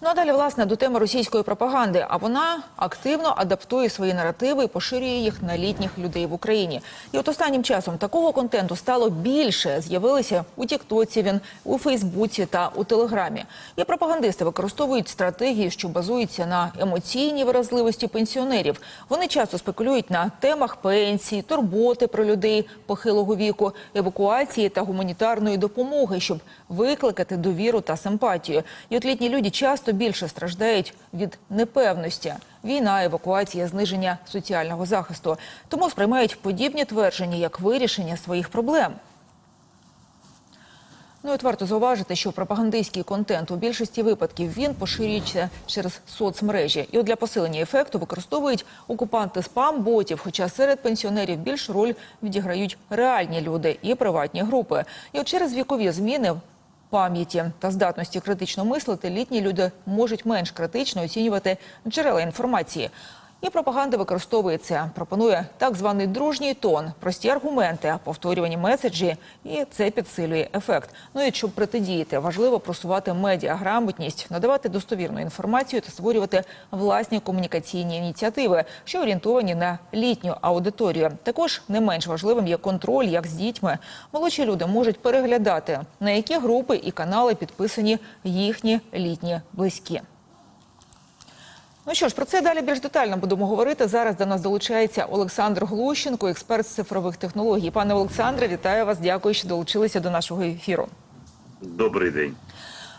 Ну а далі, власне, до теми російської пропаганди. А вона активно адаптує свої наративи і поширює їх на літніх людей в Україні. І от останнім часом такого контенту стало більше. З'явилися у Тіктоці, він у Фейсбуці та у Телеграмі. І пропагандисти використовують стратегії, що базуються на емоційній виразливості пенсіонерів. Вони часто спекулюють на темах пенсії, турботи про людей похилого віку, евакуації та гуманітарної допомоги, щоб викликати довіру та симпатію. І от літні люди часто більше страждають від непевності. Війна, евакуація, зниження соціального захисту. Тому сприймають подібні твердження як вирішення своїх проблем. Ну і варто зауважити, що пропагандистський контент у більшості випадків він поширюється через соцмережі. І от для посилення ефекту використовують окупанти спам-ботів, хоча серед пенсіонерів більш роль відіграють реальні люди і приватні групи. І от через вікові зміни пам'яті та здатності критично мислити літні люди можуть менш критично оцінювати джерела інформації. І пропаганда використовується, пропонує так званий дружній тон, прості аргументи, повторювані меседжі, і це підсилює ефект. Ну і щоб протидіяти, важливо просувати медіаграмотність, надавати достовірну інформацію та створювати власні комунікаційні ініціативи, що орієнтовані на літню аудиторію. Також не менш важливим є контроль, як з дітьми. Молодші люди можуть переглядати, на які групи і канали підписані їхні літні близькі. Ну що ж, про це далі більш детально будемо говорити. Зараз до нас долучається Олександр Глущенко, експерт з цифрових технологій. Пане Олександре, вітаю вас. Дякую, що долучилися до нашого ефіру. Добрий день.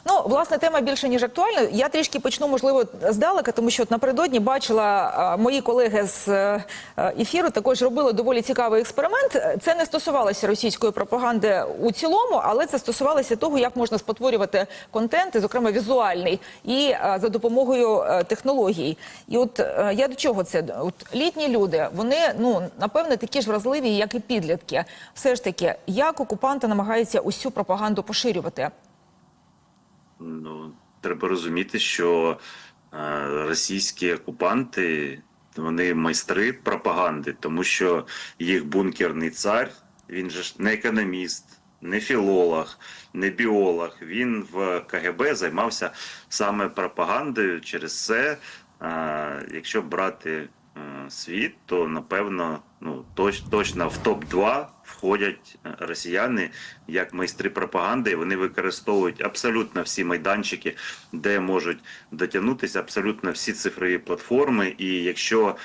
Ну, власне, тема більше ніж актуальна. Я трішки почну, можливо, здалека, тому що напередодні бачила мої колеги з е, ефіру також робили доволі цікавий експеримент. Це не стосувалося російської пропаганди у цілому, але це стосувалося того, як можна спотворювати контент, зокрема візуальний, і а, за допомогою е, технологій. І от е, я до чого це? От літні люди, вони ну напевне такі ж вразливі, як і підлітки. Все ж таки, як окупанти намагаються усю пропаганду поширювати? Ну треба розуміти, що е, російські окупанти вони майстри пропаганди, тому що їх бункерний цар, він же ж не економіст, не філолог, не біолог. Він в КГБ займався саме пропагандою. Через це, е, якщо брати світ, то напевно ну точ, точно в топ 2 входять е, росіяни як майстри пропаганди. Вони використовують абсолютно всі майданчики, де можуть дотягнутися абсолютно всі цифрові платформи. І якщо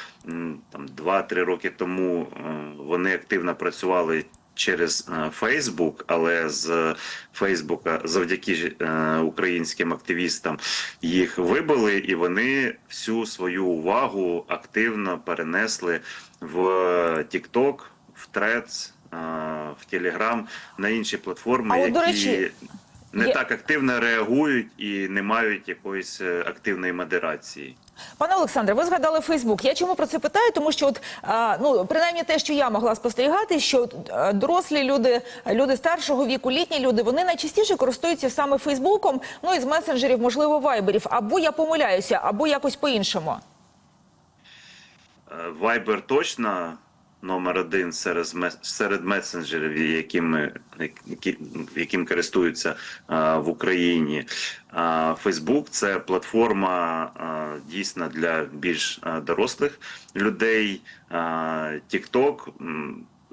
там 2-3 роки тому е, вони активно працювали. Через Фейсбук, але з Фейсбука завдяки е, українським активістам їх вибили, і вони всю свою увагу активно перенесли в TikTok, в е, в Telegram, на інші платформи, А от, які до речі, не є- так активно реагують і не мають якоїсь е, активної модерації. Пане Олександре, ви згадали Фейсбук. Я чому про це питаю? Тому що, от а, ну принаймні, те, що я могла спостерігати, що е, дорослі люди, люди старшого віку, літні люди, вони найчастіше користуються саме Фейсбуком. Ну і з месенджерів, можливо, вайберів. Або я помиляюся, або якось по-іншому. Вайбер Viber точно номер один серед серед месенджерів, якими які, яким користуються а, в Україні. А Facebook – це платформа а, дійсно для більш а, дорослих людей. TikTok,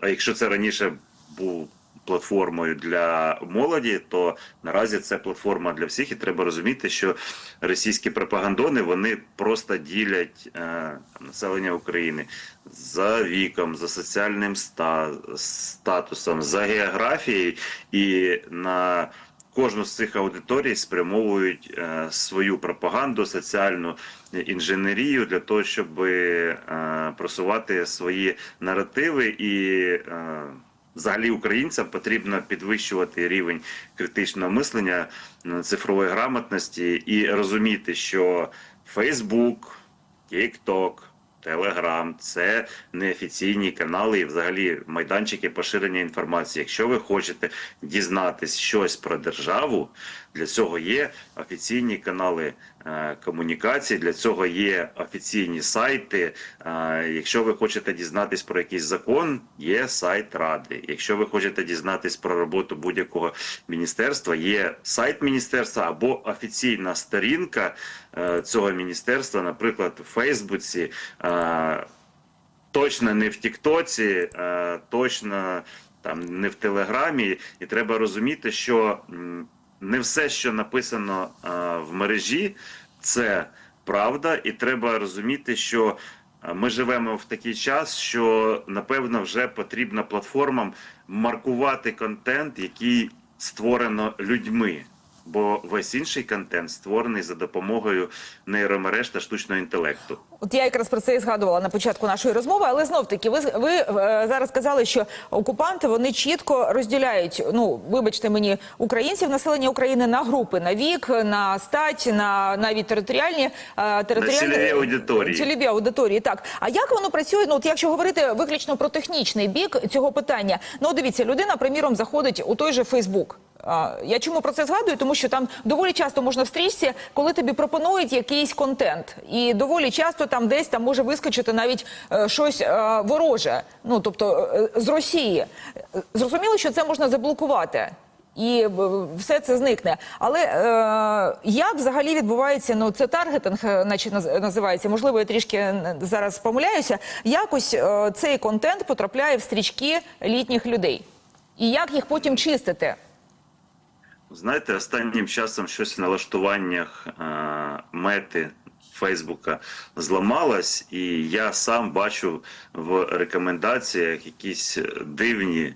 а якщо це раніше був платформою для молоді, то наразі це платформа для всіх, і треба розуміти, що російські пропагандони вони просто ділять е, населення України за віком, за соціальним ста, статусом, за географією. І на Кожну з цих аудиторій спрямовують е, свою пропаганду, соціальну інженерію для того, щоб е, просувати свої наративи і е, взагалі українцям потрібно підвищувати рівень критичного мислення, е, цифрової грамотності і розуміти, що Фейсбук, TikTok, Телеграм – це неофіційні канали і взагалі майданчики поширення інформації. Якщо ви хочете дізнатись щось про державу, Для цього є офіційні канали е, комунікації, для цього є офіційні сайти. Е, Якщо ви хочете дізнатись про якийсь закон, є сайт ради. Якщо ви хочете дізнатись про роботу будь-якого міністерства, є сайт міністерства або офіційна сторінка е, цього міністерства, наприклад, у Фейсбуці. Точно не в Тіктоці, точно там не в Телеграмі, і треба розуміти, що не все, що написано е, в мережі, це правда, і треба розуміти, що е, ми живемо в такий час, що напевно вже потрібно платформам маркувати контент, який створено людьми. Бо весь інший контент створений за допомогою нейромереж та штучного інтелекту. От я якраз про це і згадувала на початку нашої розмови, але знов таки, ви, ви е, зараз сказали, що окупанти вони чітко розділяють. Ну вибачте мені, українців, населення України на групи, на вік, на стать, на навіть територіальні е, територіальні цільові аудиторії. Цільові аудиторії. Так а як воно працює? Ну от якщо говорити виключно про технічний бік цього питання, ну дивіться, людина, приміром, заходить у той же Фейсбук. Я чому про це згадую? Тому що там доволі часто можна в стрічці, коли тобі пропонують якийсь контент, і доволі часто там десь там може вискочити навіть е, щось е, вороже, ну тобто е, з Росії. Зрозуміло, що це можна заблокувати. І все це зникне. Але е, як взагалі відбувається, ну це таргетинг, наче наз- називається, можливо, я трішки зараз помиляюся. Якось е, цей контент потрапляє в стрічки літніх людей. І як їх потім чистити? Знаєте, останнім часом щось в налаштуваннях е, мети Фейсбука зламалось, і я сам бачу в рекомендаціях якісь дивні,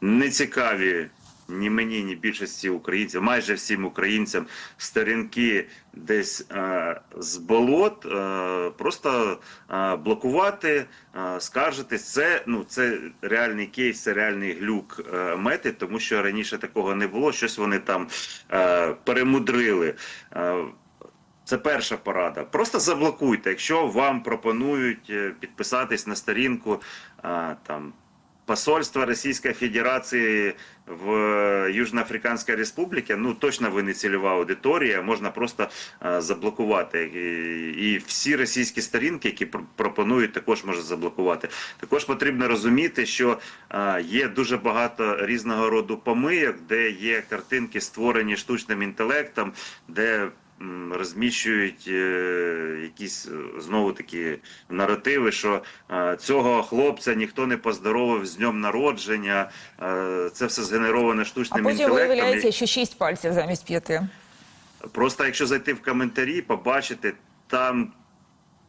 нецікаві ні мені, ні більшості українців, майже всім українцям сторінки десь е, з болот, е, просто е, блокувати, е, скаржитись. Це ну це реальний кейс, це реальний глюк е, мети, тому що раніше такого не було. Щось вони там е, перемудрили. Е, це перша порада. Просто заблокуйте. Якщо вам пропонують е, підписатись на сторінку а, там посольства Російської Федерації в е, Южноафриканській Республіці, ну точно ви не цільова аудиторія, можна просто а, заблокувати. І, і всі російські сторінки, які пропонують, також можна заблокувати. Також потрібно розуміти, що а, є дуже багато різного роду помийок, де є картинки, створені штучним інтелектом, де розміщують е, якісь е, знову такі наративи, що е, цього хлопця ніхто не поздоровив з днем народження. це все згенероване А штучним потім інтелектом. виявляється, що шість пальців замість п'яти. Просто якщо зайти в коментарі, побачити там.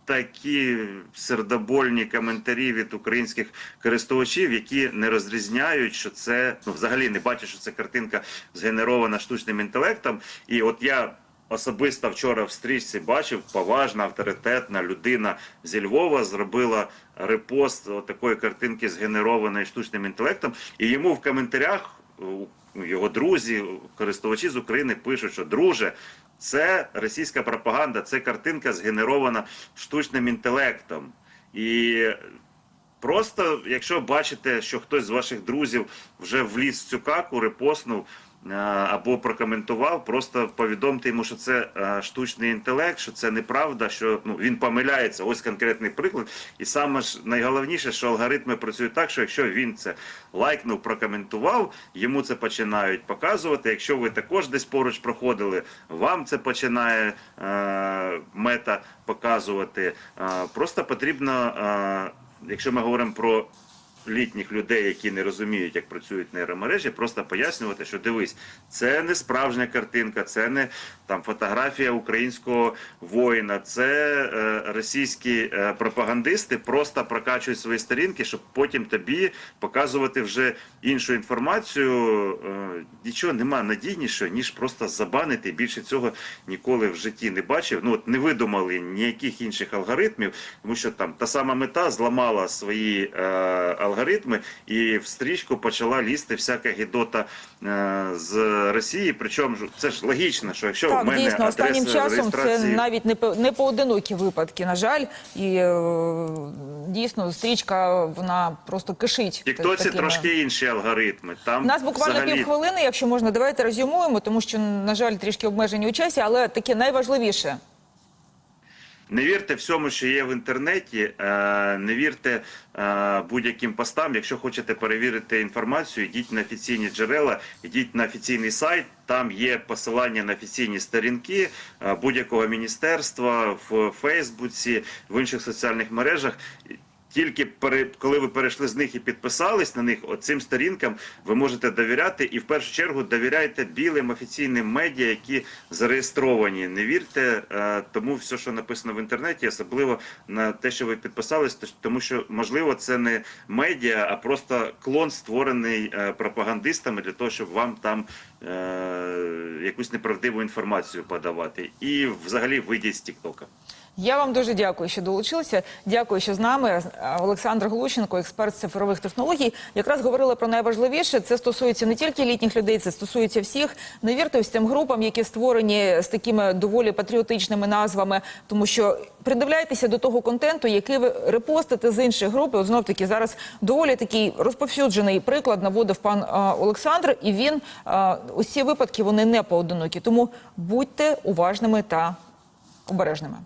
Такі сердобольні коментарі від українських користувачів, які не розрізняють, що це ну взагалі не бачать, що це картинка згенерована штучним інтелектом. І от я особисто вчора в стрічці бачив поважна авторитетна людина зі Львова зробила репост такої картинки згенерованої штучним інтелектом, і йому в коментарях його друзі, користувачі з України пишуть, що друже. Це російська пропаганда, це картинка згенерована штучним інтелектом. І просто, якщо бачите, що хтось з ваших друзів вже вліз в цю каку, репостнув або прокоментував, просто повідомте йому, що це штучний інтелект, що це неправда, що ну він помиляється. Ось конкретний приклад. І саме ж найголовніше, що алгоритми працюють так, що якщо він це лайкнув, прокоментував, йому це починають показувати. Якщо ви також десь поруч проходили, вам це починає е, мета показувати. Е, просто потрібно, е, якщо ми говоримо про літніх людей, які не розуміють, як працюють нейромережі, просто пояснювати, що дивись, це не справжня картинка, це не там фотографія українського воїна, це е, російські е, пропагандисти просто прокачують свої сторінки, щоб потім тобі показувати вже іншу інформацію. Е, нічого нема надійнішого, ніж просто забанити. Більше цього ніколи в житті не бачив. Ну от не видумали ніяких інших алгоритмів, тому що там та сама мета зламала свої е, алгоритми алгоритми, і в стрічку почала лізти всяка гідота е, з Росії. Причому це ж логічно, що якщо в мене дійсно, останнім часом це навіть не по- не поодинокі випадки, на жаль, і е, дійсно стрічка вона просто кишить. Тіктоці такими- трошки інші алгоритми. Там У нас буквально взагалі... півхвилини, якщо можна, давайте резюмуємо, тому що, на жаль, трішки обмежені у часі, але таке найважливіше. Не вірте всьому, що є в інтернеті, е, не вірте е, будь-яким постам. Якщо хочете перевірити інформацію, йдіть на офіційні джерела, йдіть на офіційний сайт. Там є посилання на офіційні сторінки е, будь-якого міністерства в Фейсбуці, в інших соціальних мережах. Тільки коли ви перейшли з них і підписались на них, оцим сторінкам ви можете довіряти, і в першу чергу довіряйте білим офіційним медіа, які зареєстровані. Не вірте е, тому, все, що написано в інтернеті, особливо на те, що ви підписались, то- тому що можливо це не медіа, а просто клон створений е, пропагандистами для того, щоб вам там е, якусь неправдиву інформацію подавати. І взагалі вийдіть з Тіктока. Я вам дуже дякую, що долучилися. Дякую, що з нами. Олександр Глущенко, експерт з цифрових технологій, якраз говорили про найважливіше. Це стосується не тільки літніх людей, це стосується всіх. Не вірте ось цим групам, які створені з такими доволі патріотичними назвами, тому що придивляйтеся до того контенту, який ви репостите з інших груп. От знов таки зараз доволі такий розповсюджений приклад наводив пан а, Олександр, і він а, ці випадки вони не поодинокі. Тому будьте уважними та обережними.